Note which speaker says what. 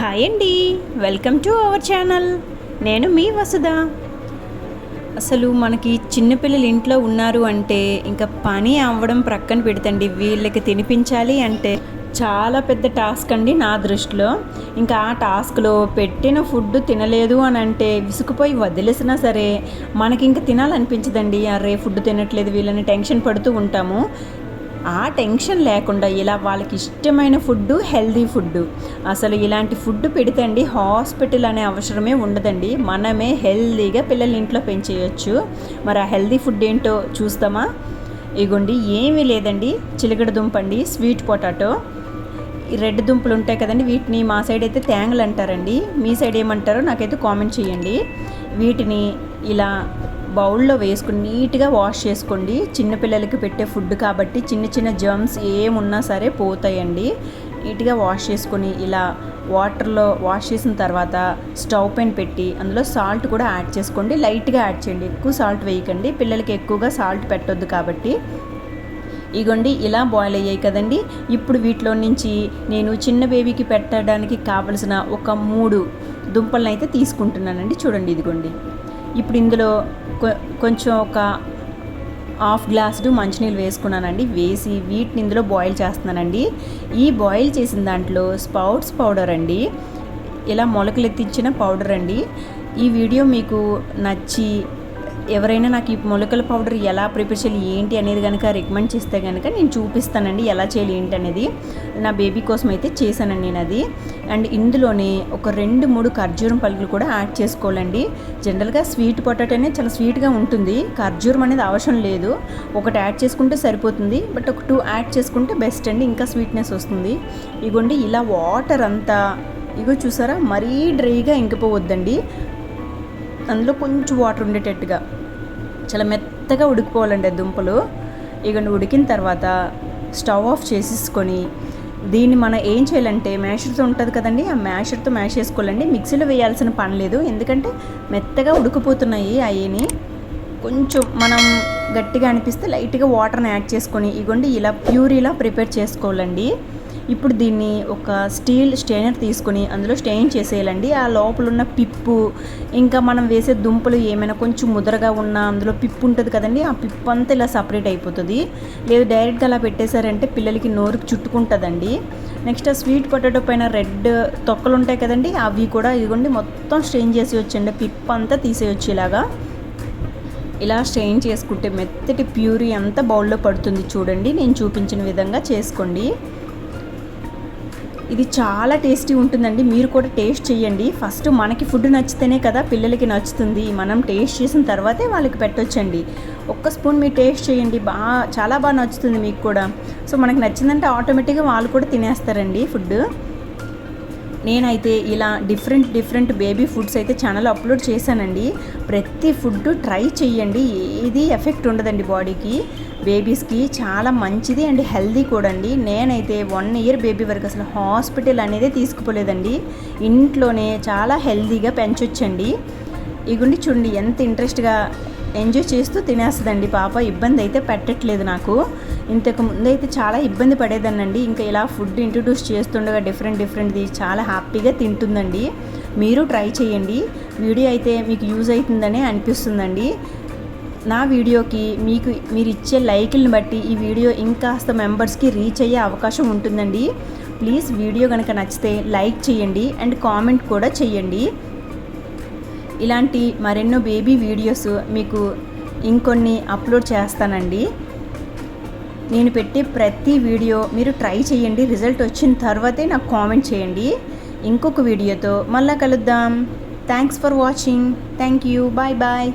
Speaker 1: Hi అండి. Welcome to our channel. నేను మీ వసుధ. అసలు మనకి చిన్నపిల్లలు ఇంట్లో ఉన్నారు అంటే ఇంకా పని అవ్వడం ప్రక్కన పెడతండి. వీళ్ళకి తినిపించాలి అంటే చాలా పెద్ద టాస్క్ అండి నా దృష్టిలో. ఇంకా ఆ టాస్క్లో పెట్టిన ఫుడ్ తినలేదు అని అంటే విసుకుపోయి వదిలేసినా సరే మనకి ఇంకా తినాలనిపించదండి. అరే ఫుడ్ తినట్లేదు వీళ్ళని టెన్షన్ పడుతూ ఉంటాము. ఆ టెన్షన్ లేకుండా ఇలా వాళ్ళకి ఇష్టమైన ఫుడ్ హెల్దీ ఫుడ్ అసలు ఇలాంటి ఫుడ్ పెడితే అండి హాస్పిటల్ అనే అవసరమే ఉండదండి. మనమే హెల్దీగా పిల్లల్ని ఇంట్లో పెంచేయచ్చు. మరి ఆ హెల్దీ ఫుడ్ ఏంటో చూస్తామా? ఇగోండి ఏమీ లేదండి. చిలకడ దుంప అండి స్వీట్ పొటాటో. రెడ్ దుంపలు ఉంటాయి కదండి వీటిని మా సైడ్ అయితే తేంగలు అంటారండి మీ సైడ్ ఏమంటారో నాకైతే కామెంట్ చేయండి. వీటిని ఇలా బౌల్లో వేసుకుని నీట్గా వాష్ చేసుకోండి. చిన్నపిల్లలకి పెట్టే ఫుడ్ కాబట్టి చిన్న చిన్న జర్మ్స్ ఏమున్నా సరే పోతాయండి. నీట్గా వాష్ చేసుకొని ఇలా వాటర్లో వాష్ చేసిన తర్వాత స్టవ్ పైన పెట్టి అందులో సాల్ట్ కూడా యాడ్ చేసుకోండి. లైట్గా యాడ్ చేయండి. ఎక్కువ సాల్ట్ వేయకండి. పిల్లలకి ఎక్కువగా సాల్ట్ పెట్టొద్దు కాబట్టి. ఇగోండి ఇలా బాయిల్ అయ్యాయి కదండి. ఇప్పుడు వీటిలో నుంచి నేను చిన్న బేబీకి పెట్టడానికి కావలసిన ఒక మూడు దుంపలను అయితే తీసుకుంటున్నానండి. చూడండి ఇదిగోండి. ఇప్పుడు ఇందులో కొంచెం ఒక హాఫ్ గ్లాసుడు మంచినీళ్ళు వేసుకున్నానండి. వేసి వీటిని ఇందులో బాయిల్ చేస్తున్నానండి. ఈ బాయిల్ చేసిన దాంట్లో స్పౌట్స్ పౌడర్ అండి. ఇలా మొలకలెత్తించిన పౌడర్ అండి. ఈ వీడియో మీకు నచ్చి ఎవరైనా నాకు ఈ మొలకల పౌడర్ ఎలా ప్రిపేర్ చేయాలి ఏంటి అనేది కనుక రికమెండ్ చేస్తే కనుక నేను చూపిస్తానండి ఎలా చేయాలి ఏంటి అనేది. నా బేబీ కోసం అయితే చేశానండి నేను అది. అండ్ ఇందులోనే ఒక రెండు మూడు ఖర్జూరం పలుకులు కూడా యాడ్ చేసుకోవాలండి. జనరల్గా స్వీట్ పొటాటో అనేది చాలా స్వీట్గా ఉంటుంది. ఖర్జూరం అనేది అవసరం లేదు. ఒకటి యాడ్ చేసుకుంటే సరిపోతుంది. బట్ ఒక టూ యాడ్ చేసుకుంటే బెస్ట్ అండి ఇంకా స్వీట్నెస్ వస్తుంది. ఇగోండి ఇలా వాటర్ అంతా ఇగో చూసారా మరీ డ్రైగా ఇంకిపోవద్దండి. అందులో కొంచెం వాటర్ ఉండేటట్టుగా. చాలా మెత్తగా ఉడికిపోవాలండి దుంపలు. ఇక ఉడికిన తర్వాత స్టవ్ ఆఫ్ చేసేసుకొని దీన్ని మనం ఏం చేయాలంటే మ్యాషర్తో ఉంటుంది కదండి ఆ మ్యాషర్తో మ్యాష్ చేసుకోవాలండి. మిక్సీలో వేయాల్సిన పని లేదు. ఎందుకంటే మెత్తగా ఉడికిపోతున్నాయి అయ్యని. కొంచెం మనం గట్టిగా అనిపిస్తే లైట్గా వాటర్ని యాడ్ చేసుకొని ఇగోండి ఇలా ప్యూరీలా ప్రిపేర్ చేసుకోవాలండి. ఇప్పుడు దీన్ని ఒక స్టీల్ స్టెయినర్ తీసుకొని అందులో స్టెయిన్ చేసేయాలండి. ఆ లోపల ఉన్న పిప్పు ఇంకా మనం వేసే దుంపలు ఏమైనా కొంచెం ముదరగా ఉన్న అందులో పిప్పు ఉంటుంది కదండి ఆ పిప్పు అంతా ఇలా సపరేట్ అయిపోతుంది. లేదు డైరెక్ట్గా అలా పెట్టేశారంటే పిల్లలకి నోరుకి చుట్టుకుంటుందండి. నెక్స్ట్ ఆ స్వీట్ పొటాటో పైన రెడ్ తొక్కలు ఉంటాయి కదండి అవి కూడా ఇదిగోండి మొత్తం స్ట్రెయిన్ చేసి వచ్చండి పిప్పు అంతా తీసేయచ్చు ఇలాగా. ఇలా స్ట్రెయిన్ చేసుకుంటే మెత్తటి ప్యూరీ అంతా బౌల్లో పడుతుంది చూడండి నేను చూపించిన విధంగా చేసుకోండి. ఇది చాలా టేస్టీ ఉంటుందండి. మీరు కూడా టేస్ట్ చేయండి ఫస్ట్ మనకి ఫుడ్ నచ్చితేనే కదా పిల్లలకి నచ్చుతుంది. మనం టేస్ట్ చేసిన తర్వాతే వాళ్ళకి పెట్టొచ్చండి. ఒక్క స్పూన్ మీరు టేస్ట్ చేయండి బాగా చాలా బాగా నచ్చుతుంది మీకు కూడా. సో మనకు నచ్చిందంటే ఆటోమేటిక్గా వాళ్ళు కూడా తినేస్తారండి ఫుడ్ నేనైతే ఇలా డిఫరెంట్ డిఫరెంట్ బేబీ ఫుడ్స్ అయితే ఛానల్ అప్లోడ్ చేశానండి. ప్రతి ఫుడ్ ట్రై చేయండి ఏది ఎఫెక్ట్ ఉండదండి బాడీకి. బేబీస్కి చాలా మంచిది అండ్ హెల్దీ కూడా అండి నేనైతే వన్ ఇయర్ బేబీ వరకు అసలు హాస్పిటల్ అనేది తీసుకుపోలేదండి. ఇంట్లోనే చాలా హెల్దీగా పెంచొచ్చండి. ఇగుండి చూడండి ఎంత ఇంట్రెస్ట్గా ఎంజాయ్ చేస్తూ తినేస్తుందండి పాప. ఇబ్బంది అయితే పెట్టట్లేదు నాకు. ఇంతకు ముందు అయితే చాలా ఇబ్బంది పడేదానండి ఇంకా ఇలా ఫుడ్ ఇంట్రడ్యూస్ చేస్తుండగా డిఫరెంట్ డిఫరెంట్ది చాలా హ్యాపీగా తింటుందండి. మీరు ట్రై చేయండి. వీడియో అయితే మీకు యూజ్ అవుతుందనే అనిపిస్తుందండి. నా వీడియోకి మీకు మీరు ఇచ్చే లైకులను బట్టి ఈ వీడియో ఇంకాస్త మెంబర్స్కి రీచ్ అయ్యే అవకాశం ఉంటుందండి. ప్లీజ్ వీడియో కనుక నచ్చితే లైక్ చేయండి అండ్ కామెంట్ కూడా చేయండి. ఇలాంటి మరెన్నో బేబీ వీడియోస్ మీకు ఇంకొన్ని అప్లోడ్ చేస్తానండి. నేను పెట్టే ప్రతి వీడియో మీరు ట్రై చేయండి. రిజల్ట్ వచ్చిన తర్వాతే నాకు కామెంట్ చేయండి. ఇంకొక వీడియోతో మళ్ళీ కలుద్దాం. Thanks for watching. Thank you bye bye.